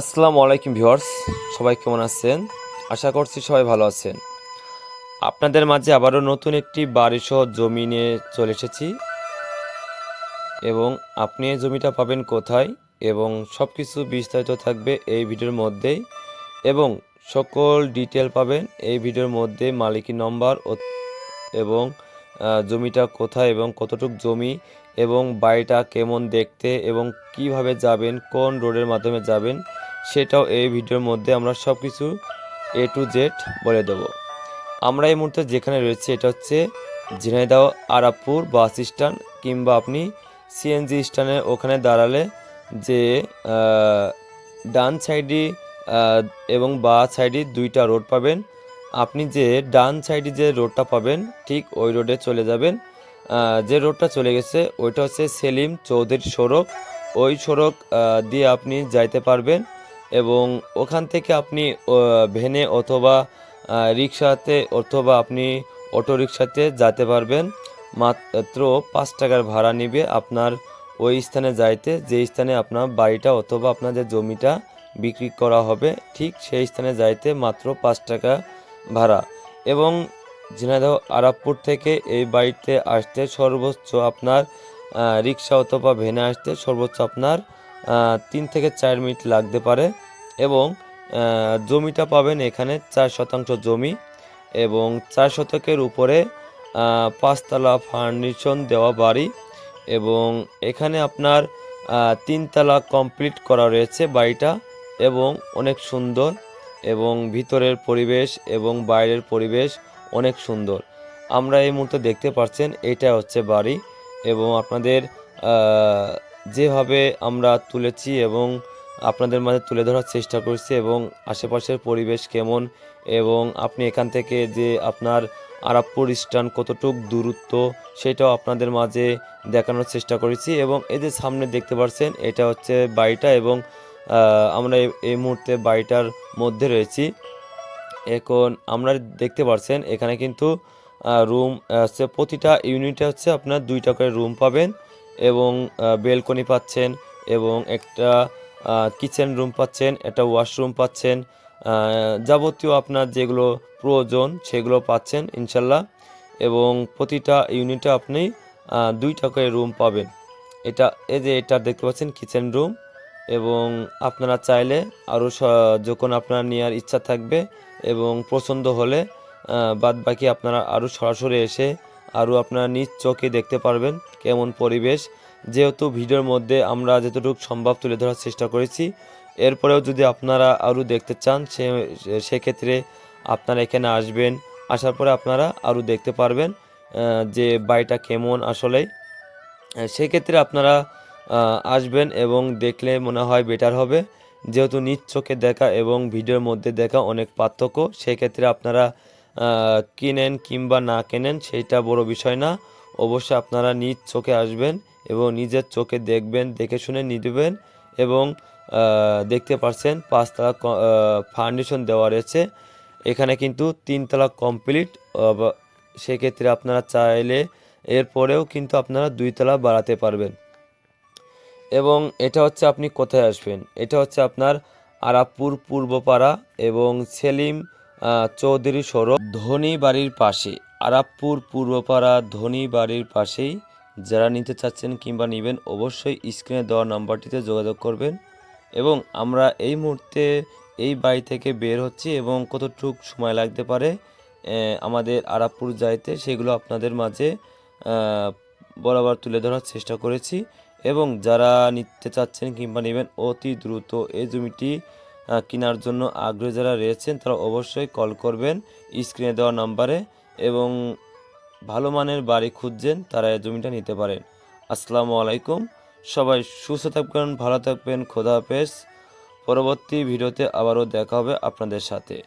আসসালামু আলাইকুম ভিউয়ার্স, সবাই কেমন আছেন? আশা করছি সবাই ভালো আছেন। আপনাদের মাঝে আবারও নতুন একটি বাড়িসহ জমি নিয়ে চলে এসেছি। এবং আপনি এই জমিটা পাবেন কোথায় এবং সব কিছু বিস্তারিত থাকবে এই ভিডিওর মধ্যেই। এবং সকল ডিটেল পাবেন এই ভিডিওর মধ্যে মালিকি নম্বর এবং জমিটা কোথায় এবং কতটুক জমি এবং বাড়িটা কেমন দেখতে এবং কীভাবে যাবেন, কোন রোডের মাধ্যমে যাবেন সেটাও এই ভিডিওর মধ্যে আমরা সব কিছু এ টু জেড বলে দেবো। আমরা এই মুহূর্তে যেখানে রয়েছে, এটা হচ্ছে ঝিনাইদহ আরাপুর বাস স্ট্যান্ড কিংবা আপনি সিএনজি স্ট্যান্ডে ওখানে দাঁড়ালে যে ডান সাইডে এবং বা সাইডে দুইটা রোড পাবেন। আপনি যে ডান সাইডে যে রোডটা পাবেন, ঠিক ওই রোডে চলে যাবেন। যে রোডটা চলে গেছে, ওইটা হচ্ছে সেলিম চৌধুরী সড়ক। ওই সড়ক দিয়ে আপনি যাইতে পারবেন। এবং ওখান থেকে আপনি ভ্যানে অথবা রিক্সাতে অথবা আপনি অটো রিক্সাতে যেতে পারবেন। মাত্র পাঁচ টাকার ভাড়া নিবে আপনার ওই স্থানে যাইতে। যে স্থানে আপনার বাড়িটা অথবা আপনার যে জমিটা বিক্রি করা হবে, ঠিক সেই স্থানে যাইতে মাত্র পাঁচ টাকা ভাড়া। এবং ঝিনাইদহ আরাবপুর থেকে এই বাড়িতে আসতে সর্বোচ্চ আপনার রিক্সা অথবা ভ্যানে আসতে সর্বোচ্চ আপনার তিন থেকে চার মিনিট লাগতে পারে। এবং জমিটা পাবেন এখানে চার শতাংশ জমি এবং চার শতকের উপরে পাঁচতলা ফার্নিশন দেওয়া বাড়ি এবং এখানে আপনার তিনতলা কমপ্লিট করা রয়েছে বাড়িটা এবং অনেক সুন্দর এবং ভিতরের পরিবেশ এবং বাইরের পরিবেশ অনেক সুন্দর। আমরা এই মুহূর্তে দেখতে পাচ্ছেন এটা হচ্ছে বাড়ি এবং আপনাদের যেভাবে আমরা তুলেছি এবং আপনাদের মাঝে তুলে ধরার চেষ্টা করছি এবং আশেপাশের পরিবেশ কেমন এবং আপনি এখান থেকে যে আপনার আরাবপুর স্ট্যান্ড কতটুক দূরত্ব সেটাও আপনাদের মাঝে দেখানোর চেষ্টা করেছি এবং এই যে সামনে দেখতে পাচ্ছেন এটা হচ্ছে বাড়িটা এবং আমরা এই মুহূর্তে বাড়িটার মধ্যে রয়েছি। এখন আমরা দেখতে পাচ্ছেন এখানে কিন্তু রুম হচ্ছে প্রতিটা ইউনিটে হচ্ছে আপনার দুইটা করে রুম পাবেন এবং বেলকনি পাচ্ছেন এবং একটা কিচেন রুম পাচ্ছেন, একটা ওয়াশরুম পাচ্ছেন যাবতীয় আপনার যেগুলো প্রয়োজন সেগুলো পাচ্ছেন ইনশাল্লাহ। এবং প্রতিটা ইউনিটে আপনি দুইটা করে রুম পাবেন। এটা, এই যে এটা দেখতে পাচ্ছেন কিচেন রুম এবং আপনারা চাইলে আরও যখন আপনার নেওয়ার ইচ্ছা থাকবে এবং পছন্দ হলে বাদ বাকি আপনারা আরও সরাসরি এসে আরও আপনারা নিজ চোখে দেখতে পারবেন কেমন পরিবেশ। যেহেতু ভিডিওর মধ্যে আমরা যতটুকু সম্ভব তুলে ধরার চেষ্টা করেছি, এরপরেও যদি আপনারা আরও দেখতে চান, সে সেক্ষেত্রে আপনারা এখানে আসবেন, আসার পরে আপনারা আরও দেখতে পারবেন যে বাড়িটা কেমন আসলে। সেক্ষেত্রে আপনারা আসবেন এবং দেখলে মনে হয় বেটার হবে। যেহেতু নিজ চোখে দেখা এবং ভিডিওর মধ্যে দেখা অনেক পার্থক্য, সেক্ষেত্রে আপনারা কিনেন কিংবা না কেনেন, সেইটা বড় বিষয় না। অবশ্যই আপনারা নিজ চোখে আসবেন এবং নিজের চোখে দেখবেন, দেখে শুনে নিবেন এবং দেখতে পাচ্ছেন পাঁচতলা ফাউন্ডেশন দেওয়া রয়েছে। এখানে কিন্তু তিনতলা কমপ্লিট সেক্ষেত্রে আপনারা চাইলে এরপরেও কিন্তু আপনারা দুইতলা বাড়াতে পারবেন। এবং এটা হচ্ছে আপনি কোথায় আসবেন? এটা হচ্ছে আপনার আরাপুর পূর্বপাড়া এবং সেলিম চৌধুরী সড়ক ধনী বাড়ির পাশে। আরাপুর পূর্বপাড়া ধনী বাড়ির পাশেই। যারা নিতে চাচ্ছেন কিংবা নেবেন, অবশ্যই স্ক্রিনে দেওয়া নাম্বারটিতে যোগাযোগ করবেন। এবং আমরা এই মুহূর্তে এই বাড়ি থেকে বের হচ্ছি এবং কতটুক সময় লাগতে পারে আমাদের আরাপুর যাইতে সেগুলো আপনাদের মাঝে বরাবর তুলে ধরার চেষ্টা করেছি। এবং যারা নিতে চাচ্ছেন কিংবা নেবেন, অতি দ্রুত এই জমিটি কেনার জন্য আগ্রহী যারা রয়েছেন, তারা অবশ্যই কল করবেন স্ক্রিনে দেওয়া নাম্বারে। এবং ভালো মানের বাড়ি খুঁজছেন, তারা জমিটা নিতে পারেন। আসসালামু আলাইকুম। সবাই সুস্থ থাকবেন, ভালো থাকবেন, খোদা হাফেজ। পরবর্তী ভিডিওতে আবারও দেখা হবে আপনাদের সাথে।